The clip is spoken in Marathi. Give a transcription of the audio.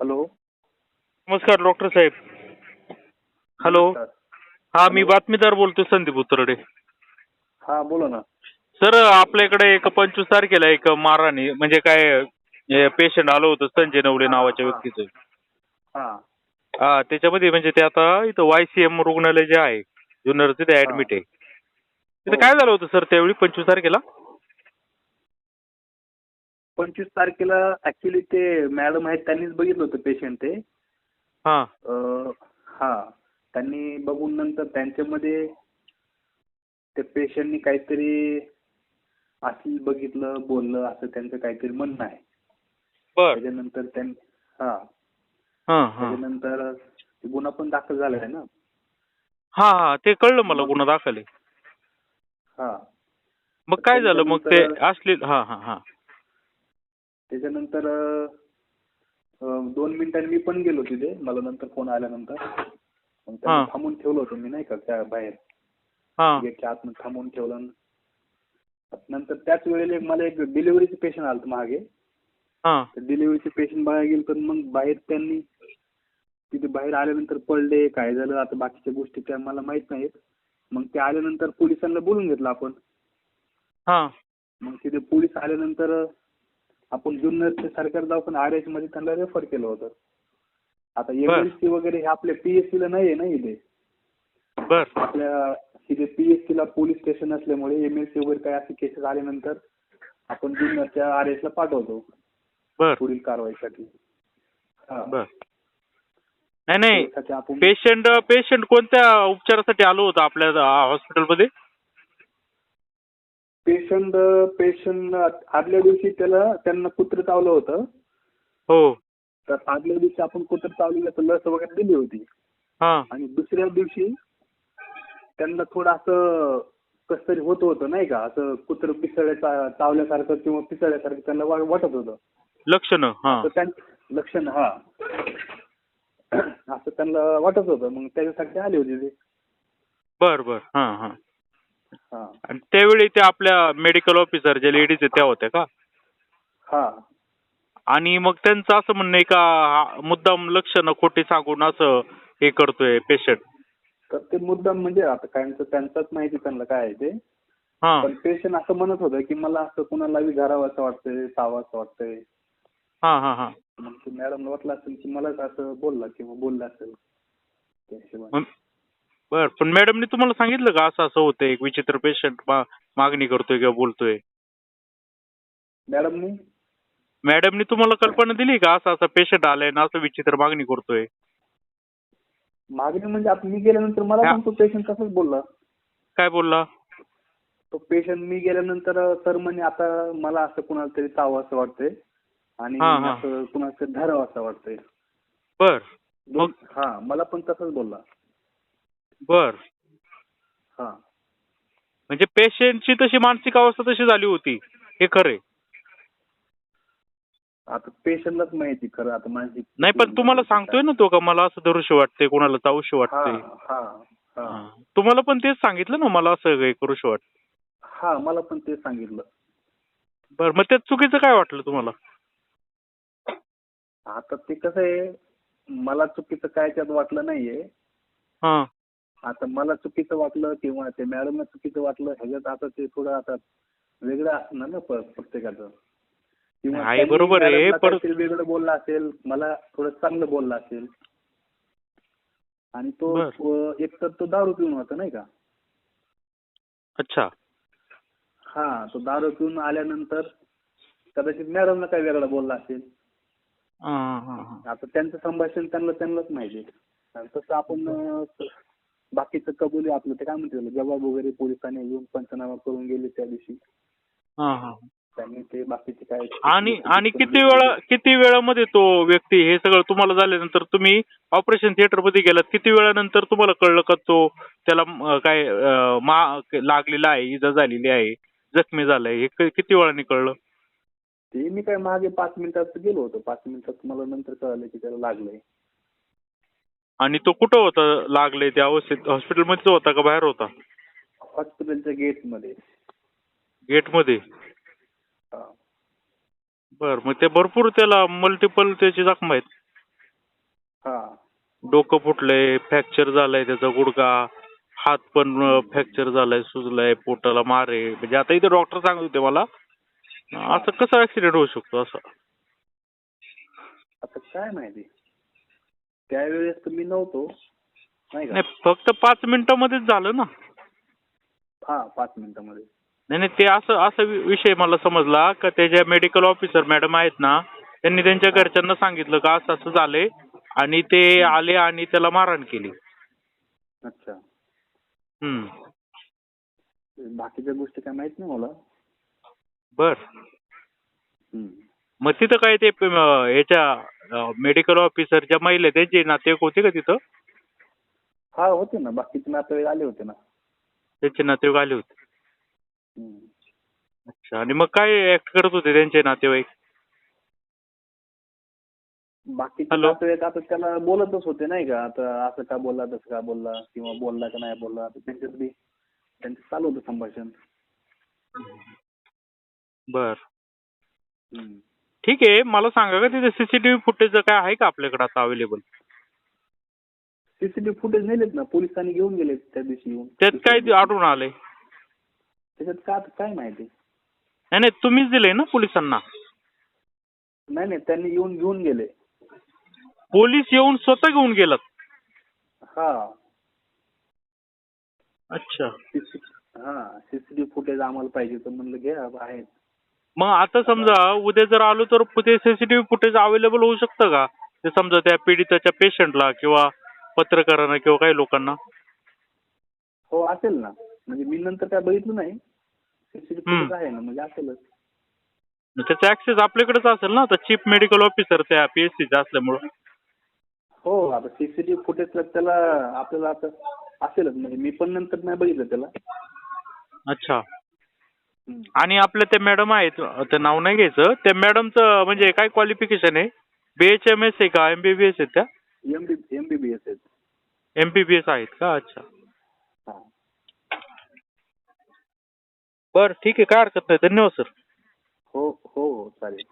हॅलो. नमस्कार डॉक्टर साहेब. हॅलो. हा मी बातमीदार बोलतो संदीप उतरडे हा बोला ना. सर आपल्या इकडे एक पंचवीस तारखेला एक मारहाणी म्हणजे काय पेशंट आलं होतं संजय नवले नावाच्या. व्यक्तीचं. हा. त्याच्यामध्ये म्हणजे ते आता इथं वाय सी एम रुग्णालय जे आहे जुन्नर तिथे ऍडमिट आहे. तिथे. काय झालं होतं सर त्यावेळी पंचवीस तारखेला? पंचवीस तारखेला ऍक्च्युली ते मॅडम आहेत त्यांनीच बघितलं होतं पेशंट ते. हा. अं, हा. त्यांनी बघून नंतर त्यांच्यामध्ये त्या पेशंटनी काहीतरी असली बघितलं बोललं असं त्यांचं काहीतरी म्हणणं आहे. बर. त्याच्यानंतर त्यां हा. हा हा. त्याच्यानंतर गुन्हा पण दाखल झाला आहे ना? हा हा. ते कळलं मला गुन्हा दाखल आहे. हा. मग काय झालं? मग ते त्याच्यानंतर- असले हा हा हा. त्याच्यानंतर दोन मिनिटांनी मी पण गेलो तिथे. मला नंतर फोन आल्यानंतर. मग त्यांना. थांबून ठेवलं होतं मी नाही का त्या बाहेर. गेटच्या आतमध्ये थांबून ठेवलं नंतर त्याच वेळेला मला एक डिलिव्हरीचे पेशंट आलं होतं मागे. हा. डिलिव्हरीचे पेशंट बघायला गेलं तर मग बाहेर त्यांनी तिथे बाहेर आल्यानंतर पडले काय झालं आता बाकीच्या गोष्टी त्या मला माहीत नाहीत. मग ते आल्यानंतर पोलिसांना बोलून घेतलं आपण. मग तिथे पोलीस आल्यानंतर आपण जुन्नरचे सरकारी दवाखाना आर एसमध्ये त्यांना रेफर केलं होतं. आता एमएलसी वगैरे हे आपल्या पीएससी ला नाहीये ना इथे? बर. आपल्या तिथे पीएससी ला पोलीस स्टेशन असल्यामुळे एमएलसी वगैरे काही असे केसेस आल्यानंतर आपण जुन्नरच्या आर एस ला पाठवतो. बर. पुढील कारवाईसाठी. हा. बर. नाही नाही. त्यासाठी आपण पेशंट पेशंट कोणत्या उपचारासाठी आलो होतं आपल्या हॉस्पिटलमध्ये पेशंट पेशंट आदल्या दिवशी त्याला त्यांना कुत्र चावलं होतं. हो. तर आदल्या दिवशी आपण कुत्र चावलेलं लस वगैरे दिली होती. हा. आणि दुसऱ्या दिवशी त्यांना थोडं असं कसं तरी होत होतं नाही का? असं कुत्र पिसळ्या चावल्यासारखं किंवा पिसळल्यासारखं त्यांना वा- वाटत होतं. लक्षणं हा. तर त्यां लक्षण हा. असं त्यांना वाटत होतं. मग त्याच्यासाठी आले होते ते. बर बर. हा हा. आणि त्यावेळी ते आपल्या मेडिकल ऑफिसर जे लेडीज आहेत त्या होत्या का? हा. आणि मग त्यांचं असं म्हणणं आहे का मुद्दाम लक्षणं खोटी सांगून असं हे करतोय पेशंट तर ते मुद्दाम म्हणजे आता कायमचं त्यांचाच माहिती त्यांना काय आहे ते. हा. पण पेशंट असं म्हणत होतं की मला असं कुणाला विचारावं असं वाटतंय चावावं असं वाटतंय. हा हा हा. मग ते मॅडमला वाटलं असेल की मलाच असं बोलला किंवा बोलला असेल. त्या बर पण मॅडमनी तुम्हाला सांगितलं का असं असं होतं एक विचित्र पेशंट मागणी करतोय किंवा बोलतोय. मॅडमनी मॅडमनी तुम्हाला कल्पना दिली का? असं असं पेशंट आलाय ना असं विचित्र मागणी करतोय? मागणी म्हणजे आता मी गेल्यानंतर मला. पण तो पेशंट तसंच बोलला. काय बोलला? तो पेशंट मी गेल्यानंतर सर म्हणे आता मला असं कुणाला तरी चावं असं वाटतंय. आणि हा, हा. असं कुणाला तरी धरावं असं वाटतंय. बर. दोन- हा मला पण तसंच बोलला. बर. हा. म्हणजे पेशंटची तशी मानसिक अवस्था तशी झाली होती. हे खरंय आता पेशंटलाच माहिती खरं आता माझी नाही पण तुम्हाला सांगतोय ना तो का मला असं धरूशी वाटते कोणाला हा वाटते हा हा. हा. तुम्हाला पण तेच सांगितलं ना मला असं करूशी वाटत हा मला पण ते सांगितलं. बर मग त्यात चुकीचं काय वाटलं तुम्हाला? आता ते कसं आहे मला चुकीचं काय त्यात वाटलं नाहीये. हा. आता मला चुकीचं वाटलं किंवा ते मॅडमला चुकीचं वाटलं ह्याच्यात आता ते थोडं आता वेगळं असणार ना प्रत्येकाचं. किंवा बरोबर आहे, पण- वेगळं बोलला असेल मला थोडं चांगलं बोलला असेल. आणि तो एक तर तो दारू पिऊन होता नाही का? अच्छा. हा तो दारू पिऊन आल्यानंतर कदाचित मॅडमला काही वेगळं बोलला असेल. आता त्यांचं संभाषण त्यांना त्यांनाच माहिती तसं आपण बाकीचं कबुली आपलं. ते काय म्हणते जबाब वगैरे पोलिसांनी येऊन पंचनामा करून गेले त्या दिवशी. हा, हा. त्यांनी ते बाकीचे काय आणि आणि किती वेळा किती वेळामध्ये तो व्यक्ती हे सगळं तुम्हाला झाल्यानंतर तुम्ही ऑपरेशन थिएटरमध्ये गेलात किती वेळानंतर तुम्हाला कळलं का तो त्याला अं, काय अं, मा लागलेला आहे इजा झालेली आहे जखमी झालाय हे क- किती वेळाने कळलं? ते मी काय मागे पाच मिनिटात गेलो होतो. पाच मिनिटात मला नंतर कळलं की त्याला लागलंय. आणि तो कुठं होता? लागले त्या अवस्थेत? हॉस्पिटलमध्येच होता का बाहेर होता? हॉस्पिटलच्या गेटमध्ये. गेटमध्ये हा. बर मग ते भरपूर त्याला मल्टिपल त्याची जखम आहेत. हा. डोकं फुटलंय फ्रॅक्चर झालाय त्याचा गुडघा. हात पण फ्रॅक्चर झालाय सुजलाय पोटाला मार आहे. म्हणजे आता इथे डॉक्टर सांगत होते मला असं कसं ऍक्सिडेंट होऊ शकतो असं? आता काय माहिती? त्यावेळेस तर मी नव्हतो. नाही का? नाही फक्त पाच मिनिटामध्येच झालं ना. हा पाच मिनिटामध्ये. नाही नाही ते असं असं वि- विषय मला समजला का ते ज्या मेडिकल ऑफिसर मॅडम आहेत ना त्यांनी त्यांच्या घरच्यांना सांगितलं का असं असं झालंय आणि ते आले आणि त्याला मारहाण केली. अच्छा. हम्म. बाकीच्या गोष्टी काय माहीत नाही मला. बर. हम्म. मग तिथं काय ते प- याच्या मेडिकल ऑफिसर ज्या महिला आहेत, त्यांचे नातेवाईक होते का तिथं? हा होते ना. बाकीचे नातेवाईक आले होते ना. त्यांचे नातेवाईक आले होते. हम्म. अच्छा. आणि मग काय ऍक्ट करत होते त्यांचे नातेवाईक? बाकीचे Hello? नातेवाईक आता त्याला बोलतच होते नाही का? आता असं का बोलला तसं का बोलला किंवा बोलला का नाही बोलला. आता त्यांच्यात बी त्यांचं चालू होतं संभाषण. बर. हम्म. ठीक आहे मला सांगा का तिथे सीसीटीव्ही फुटेज काय आहे का आपल्याकडे आता अवेलेबल सीसीटीव्ही फुटेज नेलेत ना पोलिसांनी घेऊन गेले त्या दिवशी येऊन. त्यात काय आढळून आलंय? त्याच्यात का काय माहिती? नाही नाही तुम्हीच दिलंय ना पोलिसांना? नाही नाही त्यांनी येऊन घेऊन गेले. पोलीस येऊन स्वतः घेऊन गेलात? हा. अच्छा. हा सीसीटीव्ही फुटेज आम्हाला पाहिजे तर म्हणलं घ्या आहेत मग आता समजा उद्या जर आलो तर ते सीसीटीव्ही फुटेज अवेलेबल होऊ शकतं का? ते समजा त्या पीडिताच्या पेशंटला किंवा पत्रकारांना किंवा काही लोकांना? हो असेल ना. म्हणजे मी नंतर काय बघितलं नाही. सीसीटीव्ही. फुटेज आहे ना म्हणजे असेलच. त्याचा ऍक्सेस आपल्याकडेच असेल ना? आता चीफ मेडिकल ऑफिसर त्या पीएससीचा असल्यामुळं. हो आता सीसीटीव्ही फुटेज त्याला आपल्याला आता असेलच. म्हणजे मी पण नंतर नाही बघितलं त्याला. अच्छा. आणि आपल्या त्या मॅडम आहेत ते नाव नाही घ्यायचं त्या मॅडमचं म्हणजे काय क्वालिफिकेशन आहे? बीएचएमएस आहे का एमबीबीएस आहेत त्या? एमबी एमबीबीएस आहेत. एमबीबीएस आहेत का? अच्छा. बरं ठीक आहे काय हरकत नाही. धन्यवाद सर. हो हो हो चालेल.